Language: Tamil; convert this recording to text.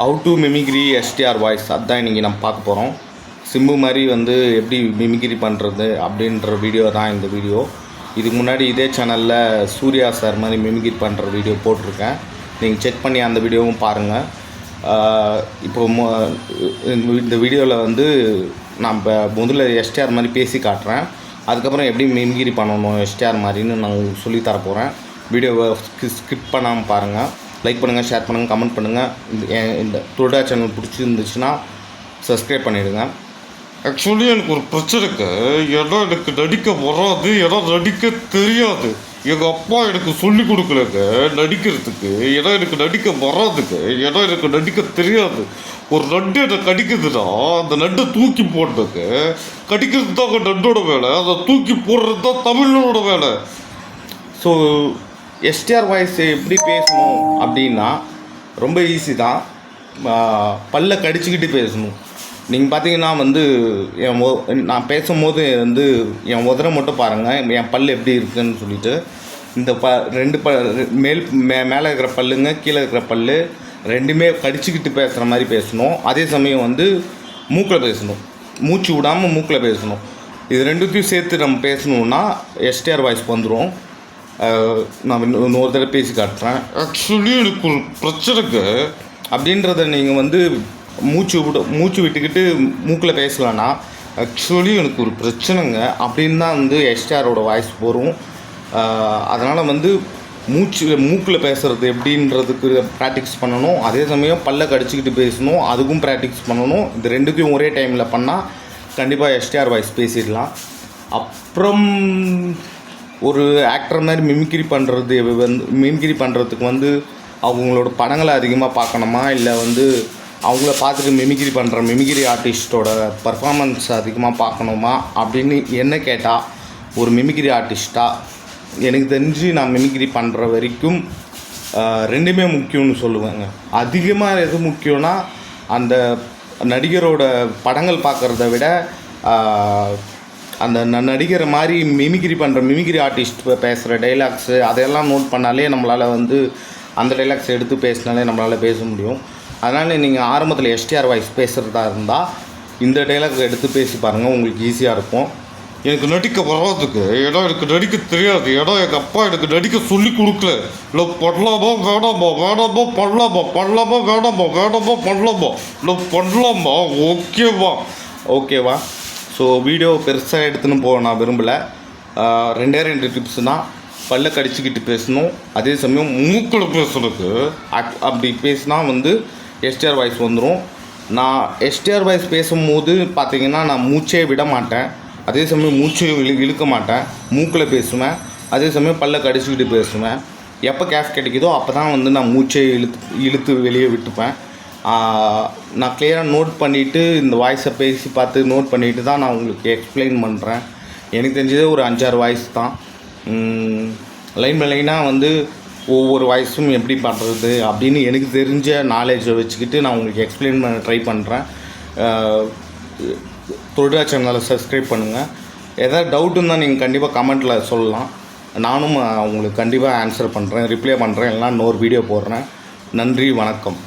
How to mimicry STR voice அதுதான் இன்றைக்கி நம்ம பார்க்க போகிறோம் சிம்பு மாதிரி வந்து எப்படி மிமிக்ரி பண்ணுறது அப்படின்ற வீடியோ தான் இந்த வீடியோ இதுக்கு முன்னாடி இதே சேனலில் சூர்யா சார் மாதிரி மிமிக்ரி பண்ணுற வீடியோ போட்டிருக்கேன். நீங்கள் செக் பண்ணி அந்த வீடியோவும் பாருங்கள் இப்போ இந்த வீடியோவில் வந்து நம்ம முதல்ல எஸ்டிஆர் மாதிரி பேசி காட்டுறேன். அதுக்கப்புறம் எப்படி மிமிக்ரி பண்ணணும் எஸ்டிஆர் மாதிரின்னு நான் உங்களுக்கு சொல்லித் போகிறேன் வீடியோவை ஸ்கிப் பண்ணாமல் பாருங்கள் லைக் பண்ணுங்கள் ஷேர் பண்ணுங்கள் கமெண்ட் பண்ணுங்கள் இந்த என் இந்த துருடா சேனல் பிடிச்சிருந்துச்சுன்னா சப்ஸ்கிரைப் பண்ணிவிடுங்க ஆக்சுவலி எனக்கு ஒரு பிரச்சனைக்கு இடம் எனக்கு நடிக்க வராது இடம் நடிக்க தெரியாது. எங்கள் அப்பா எனக்கு சொல்லி கொடுக்கலங்க நடிக்கிறதுக்கு. இடம் எனக்கு நடிக்க வராதுக்கு இடம் எனக்கு நடிக்க தெரியாது. ஒரு நண்டு என்னை கடிக்குதுன்னா அந்த நண்டை தூக்கி போடுறதுக்கு கடிக்கிறது தாங்க நண்டோட வேலை அதை தூக்கி போடுறது தான் தமிழனோட வேலை. ஸோ எஸ்டிஆர் வாய்ஸ் எப்படி பேசணும் அப்படின்னா ரொம்ப ஈஸி தான். பல்ல கடிச்சிக்கிட்டு பேசணும். நீங்கள் பார்த்தீங்கன்னா வந்து என் ஒ நான் பேசும்போது வந்து என் உதரை மட்டும் பாருங்கள் என் பல் எப்படி இருக்குன்னு சொல்லிட்டு இந்த ப ரெண்டு ப மேல் மே மேலே இருக்கிற பல்லுங்க கீழே இருக்கிற பல்லு ரெண்டுமே கடிச்சிக்கிட்டு பேசுகிற மாதிரி பேசணும். அதே சமயம் வந்து மூக்கில் பேசணும். மூச்சு விடாமல் மூக்கில் பேசணும். இது ரெண்டுத்தையும் சேர்த்து நம்ம பேசணுன்னா எஸ்டிஆர் வாய்ஸ் வந்துடும் நான் இன்னொ- இன்னொரு தடவை பேசி காட்டுறேன். ஆக்சுவலி எனக்கு ஒரு பிரச்சனைங்க அப்படின்றத நீங்கள் வந்து மூச்சு விட மூச்சு விட்டுக்கிட்டு மூக்கில் பேசலான்னா ஆக்சுவலி எனக்கு ஒரு பிரச்சனைங்க. அப்படின்னு தான் வந்து எஸ்டிஆரோட வாய்ஸ் வரும். அதனால் வந்து மூச்சு மூக்கில் பேசுகிறது எப்படின்றதுக்கு ப்ராக்டிக்ஸ் பண்ணணும். அதே சமயம் பல்ல கடிச்சிக்கிட்டு பேசணும். அதுக்கும் ப்ராக்டிக்ஸ் பண்ணணும். இது ரெண்டுத்தையும் ஒரே டைமில் பண்ணால் கண்டிப்பாக எஸ்டிஆர் வாய்ஸ் பேசிடலாம். அப்புறம் ஒரு ஆக்டர் மாதிரி மிமிக்ரி பண்ணுறது வந்து மிமிக்ரி பண்ணுறதுக்கு வந்து அவங்களோட படங்களை அதிகமாக பார்க்கணுமா? இல்லை வந்து அவங்கள பார்த்துட்டு மிமிக்ரி பண்ணுற மிமிக்ரி ஆர்டிஸ்ட்டோட பர்ஃபாமன்ஸ் அதிகமாக பார்க்கணுமா? அப்படின்னு என்ன கேட்டால் ஒரு மிமிக்ரி ஆர்டிஸ்ட்டாக எனக்கு தெரிஞ்சு நான் மிமிக்ரி பண்ணுற வரைக்கும் ரெண்டுமே முக்கியம்னு சொல்லுவேங்க. அதிகமாக எது முக்கியம்னா அந்த நடிகரோட படங்கள் பார்க்குறத விட அந்த ந- நடிகர் மாதிரி மிமிக்ரி பண்ணுற மிமிக்ரி ஆர்டிஸ்ட் பேசுகிற டைலாக்ஸு அதையெல்லாம் நோட் பண்ணாலே நம்மளால் வந்து அந்த டைலாக்ஸ் எடுத்து பேசினாலே நம்மளால் பேச முடியும். அதனால் நீங்கள் ஆரம்பத்தில் எஸ்டிஆர் வாய்ஸ் பேசுகிறதா இருந்தால் இந்த டைலாக் எடுத்து பேசி பாருங்கள் உங்களுக்கு ஈஸியாக இருக்கும். எனக்கு நடிக்க வராதுக்கு இடம் எனக்கு நடிக்க தெரியாது. இடம் எங்கள் அப்பா எனக்கு நடிக்க சொல்லி கொடுக்கல. இல்லை பண்ணலாமா வேணாமா வேணாமா பண்ணலாமா பண்ணலாமா வேணாமா வேணாமா பண்ணலாமா? இல்லை பண்ணலாமா? ஓகேவா? ஓகேவா? ஸோ வீடியோ பெருசாக எடுத்துன்னு போக நான் விரும்பலை. ரெண்டே ரெண்டு டிப்ஸ் தான். பல்ல கடிச்சிக்கிட்டு பேசணும். அதே சமயம் மூக்கில் பேசுகிறதுக்கு அப்- அப்படி பேசினா வந்து எஸ்டிஆர் வாய்ஸ் வந்துடும் நான் எஸ்டிஆர் வாய்ஸ் பேசும்போது பார்த்திங்கன்னா நான் மூச்சே விட மாட்டேன். அதே சமயம் மூச்சையும் இழு இழுக்க மாட்டேன். மூக்கில் பேசுவேன். அதே சமயம் பல்ல கடிச்சிக்கிட்டு பேசுவேன். எப்போ கேஸ் கிடைக்குதோ அப்போ தான் வந்து நான் மூச்சை இழுத்து இழுத்து வெளியே விட்டுப்பேன். நான் கிளியராக நோட் பண்ணிவிட்டு இந்த வாய்ஸை பேசி பார்த்து நோட் பண்ணிவிட்டு தான் நான் உங்களுக்கு எக்ஸ்பிளைன் பண்ணுறேன் எனக்கு தெரிஞ்சதே ஒரு அஞ்சாறு வாய்ஸ் தான். லைன் பை லைனாக வந்து ஒவ்வொரு வாய்ஸும் எப்படி பண்ணுறது அப்படின்னு எனக்கு தெரிஞ்ச நாலேஜை வச்சுக்கிட்டு நான் உங்களுக்கு எக்ஸ்பிளைன் பண்ண ட்ரை பண்ணுறேன் தொழிலா சேனலை சப்ஸ்கிரைப் பண்ணுங்கள் எதாவது டவுட் இருந்தால் நீங்கள் கண்டிப்பாக கமெண்ட்டில் சொல்லலாம். நானும் உங்களுக்கு கண்டிப்பாக ஆன்சர் பண்ணுறேன் ரிப்ளை பண்ணுறேன் இல்லைனா இன்னொரு வீடியோ போடுறேன். நன்றி வணக்கம்.